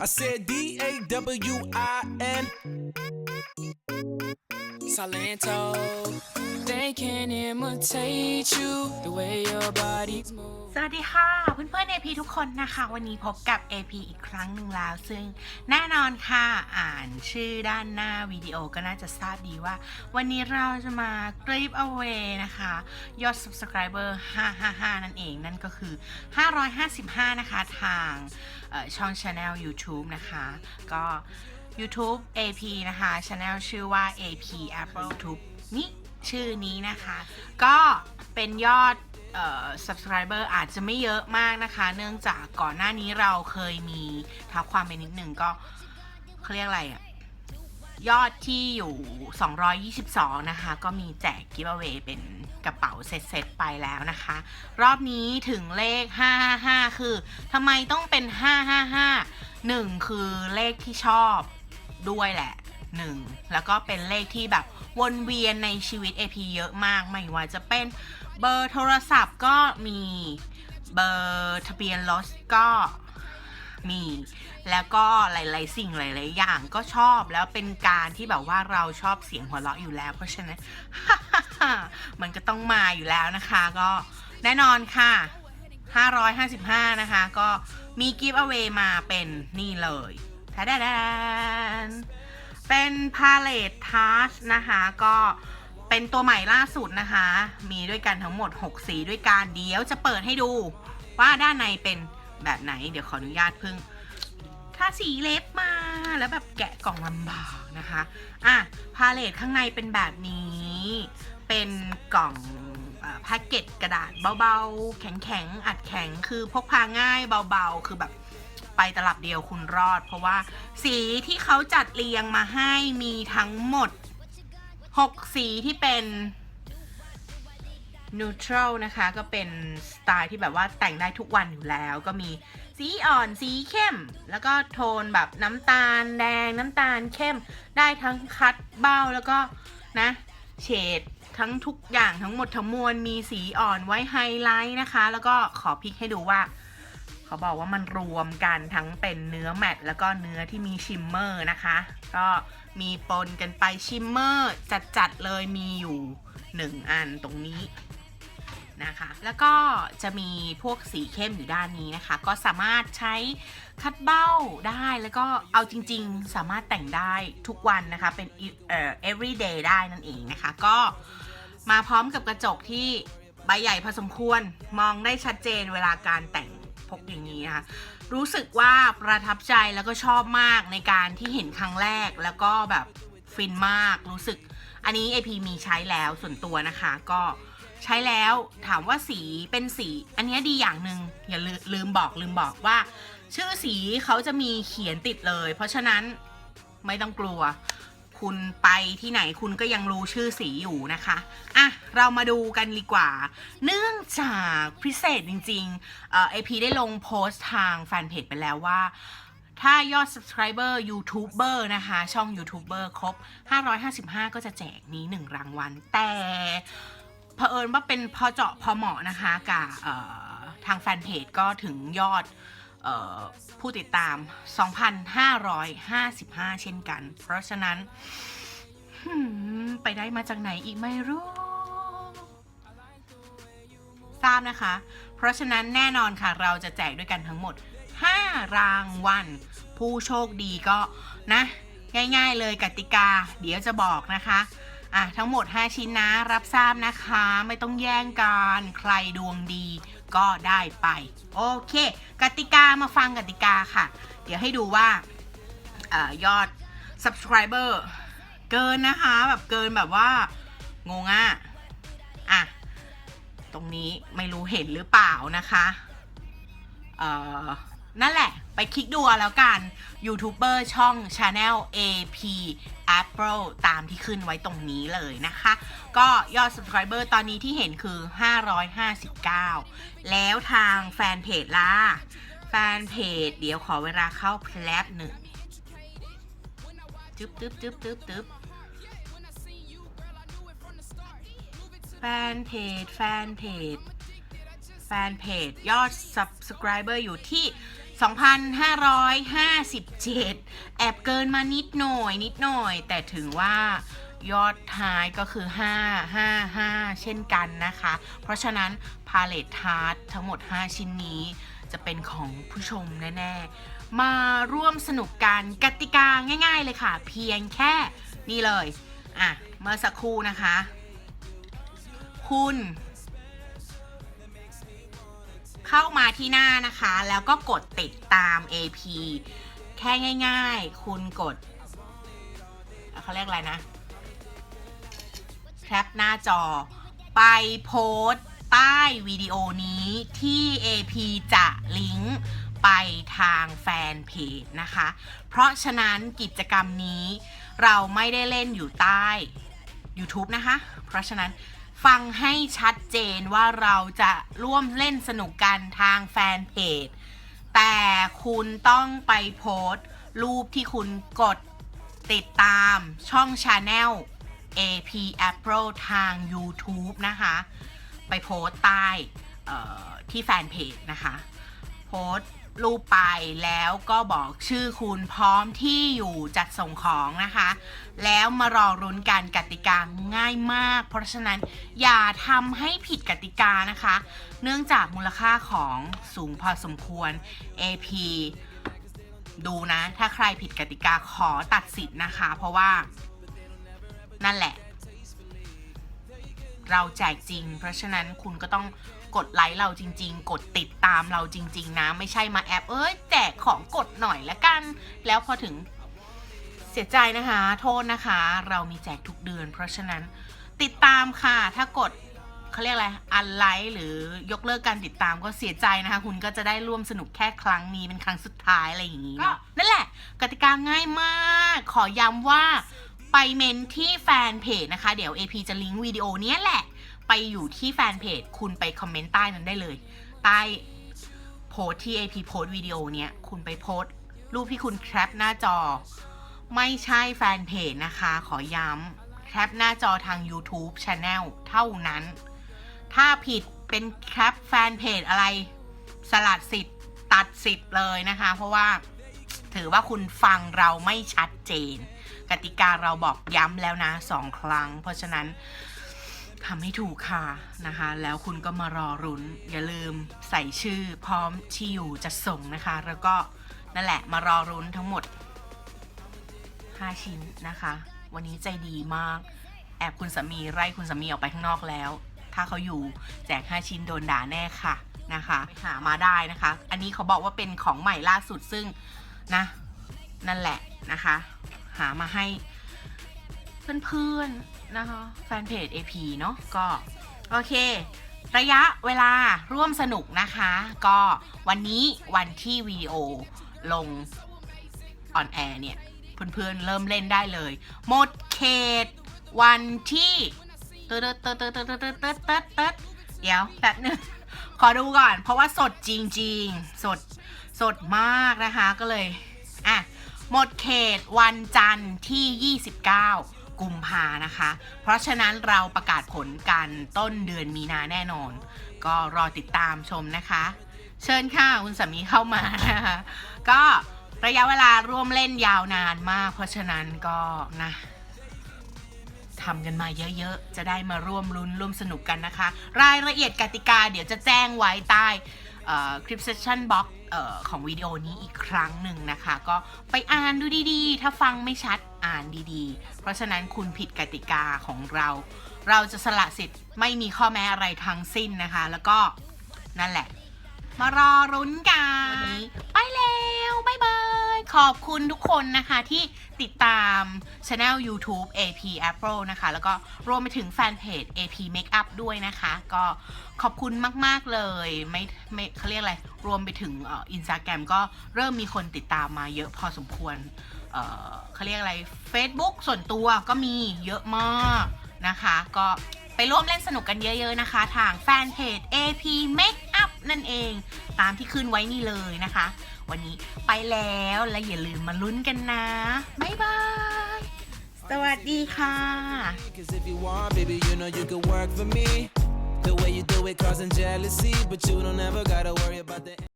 I said D A W I N. Salento. They can imitate you the way your body's move. สวัสดีค่ะ เพื่อนๆ AP ทุกคนนะคะ วันนี้พบกับ AP อีกครั้งหนึ่งแล้ว ซึ่งแน่นอนค่ะ อ่านชื่อด้านหน้าวิดีโอก็น่าจะทราบดีว่า วันนี้เราจะมา Grip Away นะคะ ยอด Subscriber 555 นั่นเอง นั่นก็คือ 555 นะคะ ทางช่อง Channel YouTube นะคะ ก็ YouTube AP นะคะ Channel ชื่อว่า AP Apple YouTube นี่ชื่อนี้นะคะ ก็เป็นยอดเอ่อ subscriber อาจจะไม่เยอะมากนะคะ เนื่องจากก่อนหน้านี้เราเคยมีท้าความไปนิดหนึ่งก็เขาเรียกอะไรอะยอดที่อยู่ 222 นะคะ ก็มีแจก giveaway เป็นกระเป๋าเซตๆไปแล้วนะคะ รอบนี้ถึงเลข 555 คือทำไมต้องเป็น 555 1 คือเลขที่ชอบ ด้วยแหละ 1 แล้วก็เป็นเลขที่แบบวนเวียนในชีวิต AP เยอะมาก ไม่ว่าจะเป็นเบอร์โทรศัพท์ก็มีเบอร์ทะเบียนรถก็มี แล้วก็หลาย ๆ สิ่งหลาย ๆ อย่างก็ชอบแล้วเป็นการที่แบบว่าเราชอบเสียงหัวเราะอยู่แล้ว เพราะฉะนั้น มันก็ต้องมาอยู่แล้วนะคะ ก็แน่นอนค่ะ 555 นะคะ ก็มีกิฟต์เอา a y มาเป็นนี่เลย ทาดดนเป็นพาเลตทัชนะคะ ก็เป็นตัวใหม่ล่าสุดนะคะ มีด้วยกันทั้งหมด 6 สีด้วยกันเดี๋ยวจะเปิดให้ดู ว่าด้านในเป็นแบบไหน เดี๋ยวขออนุญาตเพิ่งถ้าสีเล็บมาแล้วแบบแกะกล่องลำบากนะคะ อะ พาเลตข้างในเป็นแบบนี้ เป็นกล่องแพ็กเกจกระดาษเบาๆ แข็งๆ อัดแข็งคือพกพาง่ายเบาๆ คือแบบ ไปตลับเดียวคุณรอด เพราะว่าสีที่เขาจัดเรียงมาให้มีทั้งหมด 6 สีที่เป็น neutral นะคะ ก็เป็นสไตล์ที่แบบว่าแต่งได้ทุกวันอยู่แล้ว ก็มีสีอ่อนสีเข้ม แล้วก็โทนแบบน้ำตาลแดงน้ำตาลเข้ม ได้ทั้งคัดเบ้าแล้วก็นะเฉดทั้งทุกอย่างทั้งหมดทั้งมวลมีสีอ่อนไว้ไฮไลท์นะคะ แล้วก็ขอพลิกให้ดูว่า เขาบอกว่ามันรวมกันทั้งเป็นเนื้อแมตต์แล้วก็เนื้อที่มีชิมเมอร์นะคะ ก็มีปนกันไปชิมเมอร์จัดๆเลยมีอยู่1อันตรงนี้นะคะ แล้วก็จะมีพวกสีเข้มอยู่ด้านนี้นะคะ ก็สามารถใช้คัดเบ้าได้แล้วก็เอาจริงๆ สามารถแต่งได้ทุกวันนะคะ เป็นเอ่อ everyday ได้นั่นเองนะคะ ก็มาพร้อมกับกระจกที่ใบใหญ่พอสมควรมองได้ชัดเจนเวลาการแต่ง พกอย่างนี้นะคะรู้สึกว่าประทับใจแล้วก็ชอบมากในการที่เห็นครั้งแรกแล้วก็แบบฟินมากรู้สึก อันนี้ AP มีใช้แล้วส่วนตัวนะคะ ก็ใช้แล้วถามว่าสีเป็นสี อันนี้ดีอย่างหนึ่งอย่าลลืมบอกลืมบอกว่า ชื่อสีเขาจะมีเขียนติดเลย เพราะฉะนั้นไม่ต้องกลัว คุณไปที่ไหนคุณก็ยังรู้ชื่อสีอยู่นะคะอะเรามาดูกันดีกว่า เนื่องจากพิเศษจริงๆเอ่อ AP ได้ลงโพสต์ทางแฟนเพจไปแล้วว่าถ้ายอด subscriber YouTuber นะคะ ช่อง YouTuber ครบ 555 ก็จะแจกนี้ 1 รางวัล แต่เผอิญว่าเป็นพอเจาะพอเหมาะนะคะกับทางแฟนเพจก็ถึงยอด ผู้ติดตาม 2,555 เช่นกัน เพราะฉะนั้นไปได้มาจากไหนอีกไม่รู้ ทราบนะคะ เพราะฉะนั้นแน่นอนค่ะ เราจะแจกด้วยกันทั้งหมด 5 รางวัล ผู้โชคดีก็นะ ง่ายๆเลยกติกา เดี๋ยวจะบอกนะคะอะทั้งหมด 5 ชิ้นนะ รับทราบนะคะ ไม่ต้องแย่งกัน ใครดวงดี ก็ได้ไปโอเค กติกามาฟังกติกาค่ะ เดี๋ยวให้ดูว่าอยอด subscriber เกินนะคะ แบบเกินแบบว่างงอะอะ ตรงนี้ไม่รู้เห็นหรือเปล่านะคะ เอ่อ นั่นแหละ ไปคลิกดูแล้วกันยูทูบเบอร์ช่อง Channel AP Apple ตามที่ขึ้นไว้ตรงนี้เลยนะคะ ก็ยอด subscriber ตอนนี้ที่เห็นคือ 559 แล้วทางแฟนเพจล่ะ แฟนเพจเดี๋ยวขอเวลาเข้าแพลบหนึ่งจึ๊บจึ๊บจึ๊บจึ๊บจึ๊บแฟนเพจ แฟนเพจ แฟนเพจ ยอด subscriber อยู่ที่ 2,557 แอบเกินมานิดหน่อยนิดหน่อย แต่ถึงว่ายอดท้ายก็คือ 5 5 5 เช่นกันนะคะ เพราะฉะนั้นพาเลตทาร์ตทั้งหมด 5 ชิ้นนี้จะเป็นของผู้ชมแน่ ๆ มาร่วมสนุกกันกติกาง่าย ๆ เลยค่ะ เพียงแค่นี่เลย อะ เมื่อสักครู่นะคะ คุณ เข้ามาที่หน้านะคะ แล้วก็กดติดตาม AP แค่ง่าย ๆ คุณกดเขาเรียกอะไรนะแคปหน้าจอ ไปโพสใต้วิดีโอนี้ที่ AP จะลิงก์ไปทางแฟนเพจนะคะ เพราะฉะนั้นกิจกรรมนี้เราไม่ได้เล่นอยู่ใต้ YouTube นะคะ เพราะฉะนั้น ฟังให้ชัดเจนว่าเราจะร่วมเล่นสนุกกันทางแฟนเพจ แต่คุณต้องไปโพสต์ รูปที่คุณกดติดตามช่อง Channel AP Apple ทาง YouTube นะคะ ไปโพสต์ใต้ที่แฟนเพจนะคะ โพสต์ รูปไปแล้วก็บอกชื่อคุณพร้อมที่อยู่จัดส่งของนะคะ แล้วมารอรุ้นการกติกาง่ายมาก เพราะฉะนั้นอย่าทำให้ผิดกติกานะคะ เนื่องจากมูลค่าของสูงพอสมควร AP ดูนะ ถ้าใครผิดกติกาขอตัดสิทธิ์นะคะ เพราะว่านั่นแหละ เราแจกจริง เพราะฉะนั้นคุณก็ต้อง กดไลค์เราจริง ๆ กดติดตามเราจริง ๆ นะ ไม่ใช่มาแอปเอ้ยแจกของกดหน่อยละกัน แล้วพอถึงเสียใจนะคะ โทษนะคะ เรามีแจกทุกเดือน เพราะฉะนั้นติดตามค่ะ ถ้ากดเขาเรียกอะไรอันไลค์หรือยกเลิกการติดตามก็เสียใจนะคะ คุณก็จะได้ร่วมสนุกแค่ครั้งนี้เป็นครั้งสุดท้ายอะไรอย่างนี้เนาะนั่นแหละ กติกาง่ายมาก ขอย้ำว่าไปเมนที่แฟนเพจนะคะ เดี๋ยว AP จะลิงก์วิดีโอเนี้ยแหละ ไปอยู่ที่แฟนเพจคุณไปคอมเมนต์ใต้นั้นได้เลย ใต้โพสที่ AP โพสวิดีโอเนี้ยคุณไปโพสรูปที่คุณแคปหน้าจอ ไม่ใช่แฟนเพจนะคะ ขอย้ำแคปหน้าจอทาง YouTube Channel เท่านั้น ถ้าผิดเป็นแคปแฟนเพจอะไร สลัดสิทธิ์ตัดสิทธิ์เลยนะคะ เพราะว่าถือว่าคุณฟังเราไม่ชัดเจน กติกาเราบอกย้ำแล้วนะสองครั้ง เพราะฉะนั้น ทำให้ถูกค่ะนะคะ แล้วคุณก็มารอรุ้น อย่าลืมใส่ชื่อพร้อมที่อยู่จะส่งนะคะ แล้วก็นั่นแหละมารอรุ้นทั้งหมด 5 ชิ้นนะคะ วันนี้ใจดีมาก แอบคุณสามีไล่คุณสามีออกไปข้างนอกแล้ว ถ้าเขาอยู่แจก 5 ชิ้นโดนด่าแน่ค่ะนะคะไปหามาได้นะคะ อันนี้เขาบอกว่าเป็นของใหม่ล่าสุดซึ่งนะนั่นแหละนะคะ หามาให้ เพื่อนๆนะคะแฟนเพจ AP เนาะก็โอเค ระยะเวลาร่วมสนุกนะคะ ก็วันนี้วันที่วิดีโอลงออนแอร์เนี่ย เพื่อนๆเริ่มเล่นได้เลย หมดเขตวันที่เติร์ดเติร์ดเติร์ดเติร์ดเติร์ดเติร์ดเติร์ดเติร์ดเดี๋ยวแป๊บนึงขอดูก่อน เพราะว่าสดจริงๆ สดสดมากนะคะก็เลย อะ หมดเขตวันจันทร์ที่ 29 กุมภานะคะ เพราะฉะนั้นเราประกาศผลกันต้นเดือนมีนาแน่นอน ก็รอติดตามชมนะคะ เชิญค่ะคุณสามีเข้ามานะคะ ก็ระยะเวลาร่วมเล่นยาวนานมาก เพราะฉะนั้นก็นะทำกันมาเยอะๆ จะได้มาร่วมลุ้นร่วมสนุกกันนะคะ รายละเอียดกติกาเดี๋ยวจะแจ้งไว้ใต้ คลิปเซสชั่นบ็อกของวิดีโอนี้อีกครั้งหนึ่งนะคะ ก็ไปอ่านดูดีๆ ถ้าฟังไม่ชัดอ่านดีๆ เพราะฉะนั้นคุณผิดกติกาของเรา เราจะสละสิทธิ์ไม่มีข้อแม้อะไรทั้งสิ้นนะคะ แล้วก็นั่นแหละ มารอรุ้นกันวันนี้ไปแล้วบายบาย ขอบคุณทุกคนนะคะที่ติดตาม Channel YouTube AP Apple นะคะ แล้วก็รวมไปถึงแฟนเพจ AP Makeup ด้วยนะคะ ก็ขอบคุณมาก ๆ เลย ไม่ไม่เขาเรียกอะไร รวมไปถึงอินสตาแกรมก็เริ่มมีคนติดตามมาเยอะพอสมควรเอ่อเขาเรียกอะไร Facebook ส่วนตัวก็มีเยอะมากนะคะ ก็ไปร่วมเล่นสนุกกันเยอะ ๆ นะคะ ทางแฟนเพจ AP Makeup นั่นเอง ตามที่ขึ้นไว้นี่เลยนะคะ วันนี้ไปแล้วและอย่าลืมมาลุ้นกันนะ บ๊ายบาย สวัสดีค่ะ Cause if you want, baby, you know you can work for me. The way you do it causing jealousy, but you don't ever gotta worry about the